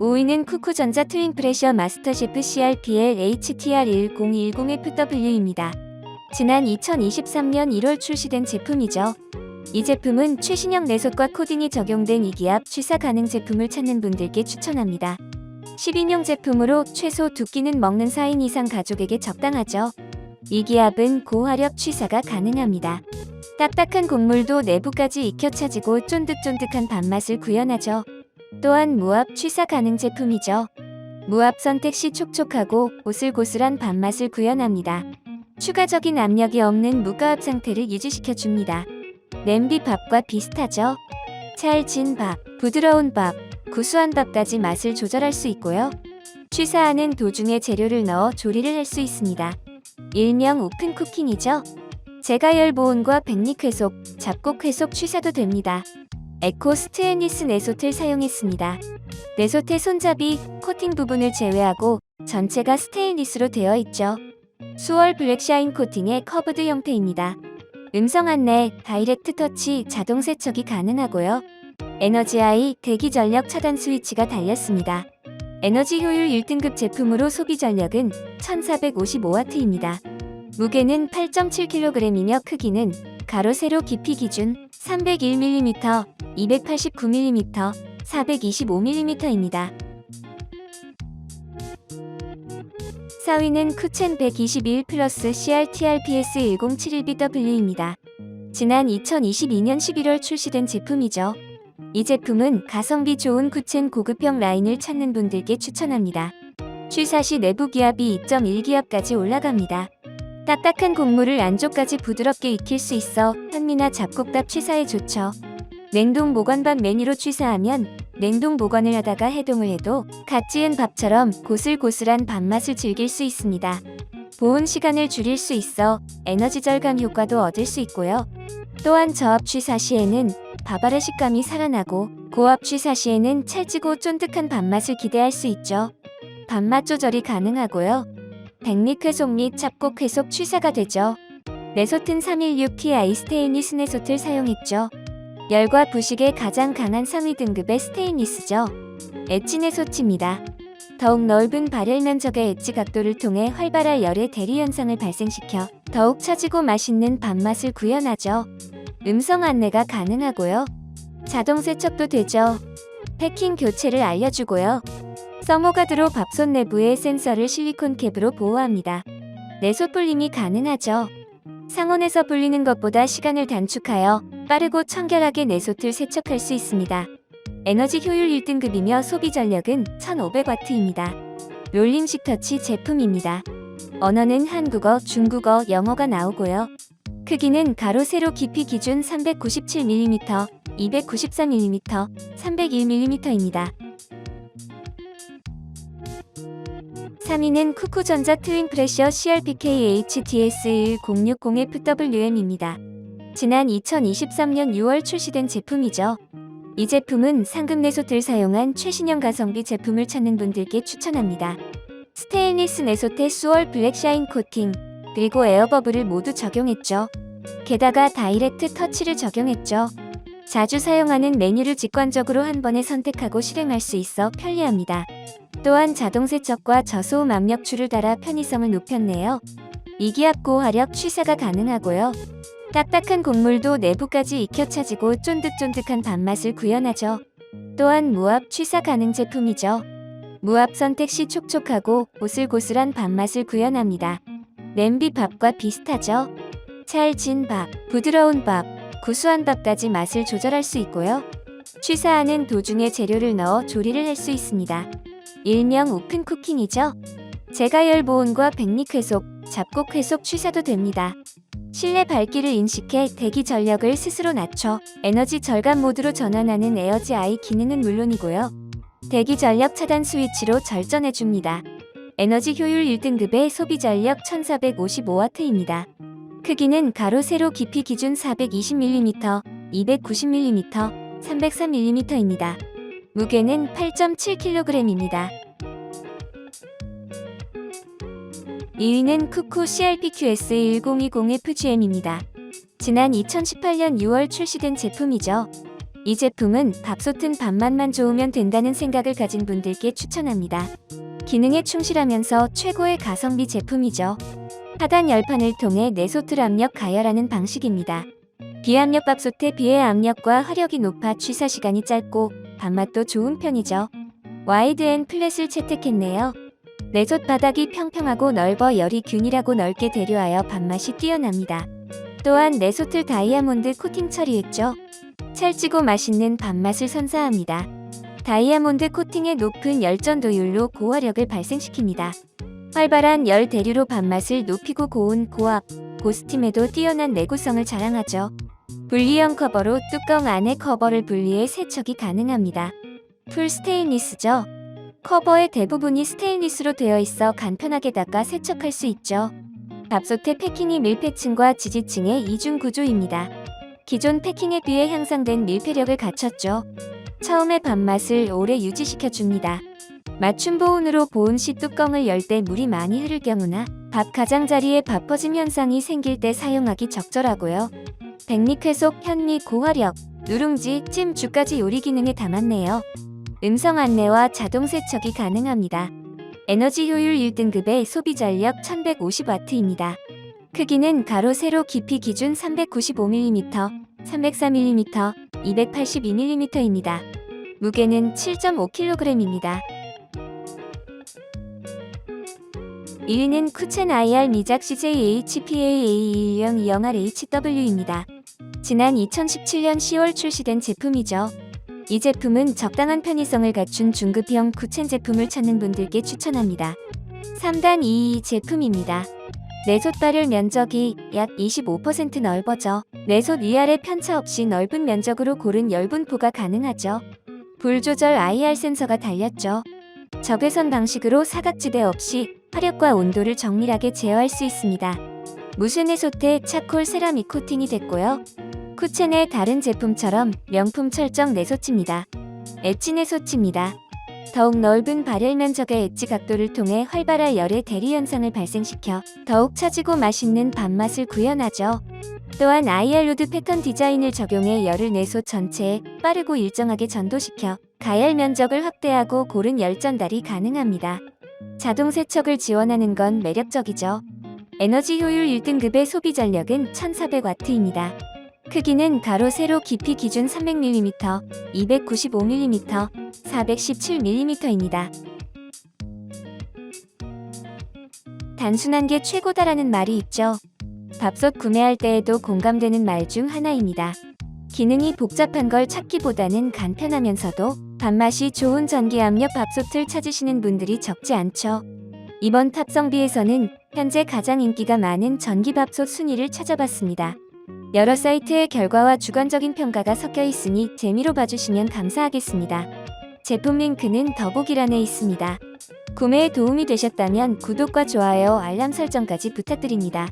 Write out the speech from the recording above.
5위는 쿠쿠전자 트윈 프레셔 마스터셰프 CRPL HTR1010FW입니다. 지난 2023년 1월 출시된 제품이죠. 이 제품은 최신형 내속과 코딩이 적용된 이기압 취사 가능 제품을 찾는 분들께 추천합니다. 10인용 제품으로 최소 두 끼는 먹는 4인 이상 가족에게 적당하죠. 이기압은 고화력 취사가 가능합니다. 딱딱한 곡물도 내부까지 익혀 차지고 쫀득쫀득한 밥맛을 구현하죠. 또한 무압 취사 가능 제품이죠. 무압 선택 시 촉촉하고 고슬고슬한 밥맛을 구현합니다. 추가적인 압력이 없는 무가압 상태를 유지시켜 줍니다. 냄비 밥과 비슷하죠. 찰진 밥, 부드러운 밥, 구수한 밥까지 맛을 조절할 수 있고요. 취사하는 도중에 재료를 넣어 조리를 할 수 있습니다. 일명 오픈 쿠킹이죠. 제가열 보온과 백립 회속, 잡곡 회속 취사도 됩니다. 에코 스테인리스 내솥을 사용했습니다. 내솥의 손잡이, 코팅 부분을 제외하고 전체가 스테인리스로 되어 있죠. 수월 블랙샤인 코팅의 커브드 형태입니다. 음성 안내, 다이렉트 터치, 자동 세척이 가능하고요. 에너지 아이, 대기 전력 차단 스위치가 달렸습니다. 에너지 효율 1등급 제품으로 소비 전력은 1455W입니다. 무게는 8.7kg이며 크기는 가로 세로 깊이 기준 301mm, 289mm, 425mm입니다. 4위는 쿠첸 121 플러스 CRTRPS 1071BW입니다. 지난 2022년 11월 출시된 제품이죠. 이 제품은 가성비 좋은 쿠첸 고급형 라인을 찾는 분들께 추천합니다. 취사 시 내부 기압이 2.1기압까지 올라갑니다. 딱딱한 곡물을 안쪽까지 부드럽게 익힐 수 있어 현미나 잡곡밥 취사에 좋죠. 냉동 보관밥 메뉴로 취사하면 냉동 보관을 하다가 해동을 해도 갓 지은 밥처럼 고슬고슬한 밥맛을 즐길 수 있습니다. 보온 시간을 줄일 수 있어 에너지 절감 효과도 얻을 수 있고요. 또한 저압 취사 시에는 밥알의 식감이 살아나고 고압 취사 시에는 찰지고 쫀득한 밥맛을 기대할 수 있죠. 밥맛 조절이 가능하고요. 백립 회속 및 잡곡 회속 취사가 되죠. 내솥은 316T 아이스테인리 스네솥을 사용했죠. 열과 부식에 가장 강한 상위 등급의 스테인리스죠. 엣지 내솥입니다. 더욱 넓은 발열 면적의 엣지 각도를 통해 활발한 열의 대리 현상을 발생시켜 더욱 차지고 맛있는 밥맛을 구현하죠. 음성 안내가 가능하고요. 자동 세척도 되죠. 패킹 교체를 알려주고요. 서모가드로 밥솥 내부의 센서를 실리콘 캡으로 보호합니다. 내솥 불림이 가능하죠. 상온에서 불리는 것보다 시간을 단축하여 빠르고 청결하게 내솥을 세척할 수 있습니다. 에너지 효율 1등급이며 소비 전력은 1500W입니다. 롤링식 터치 제품입니다. 언어는 한국어, 중국어, 영어가 나오고요. 크기는 가로 세로 깊이 기준 397mm, 293mm, 301mm입니다. 3위는 쿠쿠전자 트윈 프레셔 CRPK HTS 1060FWM입니다. 지난 2023년 6월 출시된 제품이죠. 이 제품은 상급 내솥을 사용한 최신형 가성비 제품을 찾는 분들께 추천합니다. 스테인리스 내솥에 수월 블랙샤인 코팅, 그리고 에어버블을 모두 적용했죠. 게다가 다이렉트 터치를 적용했죠. 자주 사용하는 메뉴를 직관적으로 한 번에 선택하고 실행할 수 있어 편리합니다. 또한 자동 세척과 저소음 압력줄을 달아 편의성을 높였네요. 이기압 고화력 취사가 가능하고요. 딱딱한 곡물도 내부까지 익혀 차지고 쫀득쫀득한 밥맛을 구현하죠. 또한 무압 취사 가능 제품이죠. 무압 선택 시 촉촉하고 고슬고슬한 밥맛을 구현합니다. 냄비 밥과 비슷하죠. 찰진 밥, 부드러운 밥, 구수한 밥까지 맛을 조절할 수 있고요. 취사하는 도중에 재료를 넣어 조리를 할 수 있습니다. 일명 오픈 쿠킹이죠. 제가열 보온과 백립 회속, 잡곡 회속 취사도 됩니다. 실내 밝기를 인식해 대기 전력을 스스로 낮춰 에너지 절감 모드로 전환하는 에어지 아이 기능은 물론이고요. 대기 전력 차단 스위치로 절전해 줍니다. 에너지 효율 1등급의 소비 전력 1455W입니다. 크기는 가로 세로 깊이 기준 420mm, 290mm, 303mm입니다. 무게는 8.7kg입니다. 2위는 쿠쿠 CRPQS 1020FGM입니다. 지난 2018년 6월 출시된 제품이죠. 이 제품은 밥솥은 밥맛만 좋으면 된다는 생각을 가진 분들께 추천합니다. 기능에 충실하면서 최고의 가성비 제품이죠. 하단 열판을 통해 내솥을 압력 가열하는 방식입니다. 비압력 밥솥에 비해 압력과 화력이 높아 취사 시간이 짧고 밥맛도 좋은 편이죠. 와이드 앤 플랫을 채택했네요. 내솥 바닥이 평평하고 넓어 열이 균일하고 넓게 대류하여 밥맛이 뛰어납니다. 또한 내솥을 다이아몬드 코팅 처리했죠. 찰지고 맛있는 밥맛을 선사합니다. 다이아몬드 코팅의 높은 열전도율로 고화력을 발생시킵니다. 활발한 열 대류로 밥맛을 높이고 고온, 고압, 고스팀에도 뛰어난 내구성을 자랑하죠. 분리형 커버로 뚜껑 안에 커버를 분리해 세척이 가능합니다. 풀 스테인리스죠. 커버의 대부분이 스테인리스로 되어 있어 간편하게 닦아 세척할 수 있죠. 밥솥의 패킹이 밀폐층과 지지층의 이중 구조입니다. 기존 패킹에 비해 향상된 밀폐력을 갖췄죠. 처음의 밥맛을 오래 유지시켜 줍니다. 맞춤 보온으로 보온 시 뚜껑을 열 때 물이 많이 흐를 경우나 밥 가장자리에 밥 퍼짐 현상이 생길 때 사용하기 적절하고요. 백미쾌속, 현미, 고화력, 누룽지, 찜, 주까지 요리 기능에 담았네요. 음성 안내와 자동 세척이 가능합니다. 에너지 효율 1등급의 소비 전력 1150W입니다. 크기는 가로 세로 깊이 기준 395mm, 304mm, 282mm입니다. 무게는 7.5kg입니다. 1위는 쿠첸 IR 미작 CJHPAA21020RHW입니다. 지난 2017년 10월 출시된 제품이죠. 이 제품은 적당한 편의성을 갖춘 중급형 쿠첸 제품을 찾는 분들께 추천합니다. 3단 22 제품입니다. 내솥 발열 면적이 약 25% 넓어져 내솥 위아래 편차 없이 넓은 면적으로 고른 열분포가 가능하죠. 불 조절 IR 센서가 달렸죠. 적외선 방식으로 사각지대 없이 화력과 온도를 정밀하게 제어할 수 있습니다. 무쇠내솥에 차콜 세라믹 코팅이 됐고요. 쿠첸의 다른 제품처럼 명품 철정 내솥입니다. 엣지 내솥입니다. 더욱 넓은 발열 면적의 엣지 각도를 통해 활발한 열의 대리 현상을 발생시켜 더욱 차지고 맛있는 밥맛을 구현하죠. 또한 IR 로드 패턴 디자인을 적용해 열을 내솥 전체에 빠르고 일정하게 전도시켜 가열 면적을 확대하고 고른 열 전달이 가능합니다. 자동 세척을 지원하는 건 매력적이죠. 에너지 효율 1등급의 소비 전력은 1400W입니다. 크기는 가로 세로 깊이 기준 300mm, 295mm, 417mm입니다. 단순한 게 최고다라는 말이 있죠. 밥솥 구매할 때에도 공감되는 말 중 하나입니다. 기능이 복잡한 걸 찾기보다는 간편하면서도 밥맛이 좋은 전기 압력 밥솥을 찾으시는 분들이 적지 않죠. 이번 탑성비에서는 현재 가장 인기가 많은 전기밥솥 순위를 찾아봤습니다. 여러 사이트의 결과와 주관적인 평가가 섞여 있으니 재미로 봐주시면 감사하겠습니다. 제품 링크는 더보기란에 있습니다. 구매에 도움이 되셨다면 구독과 좋아요, 알람 설정까지 부탁드립니다.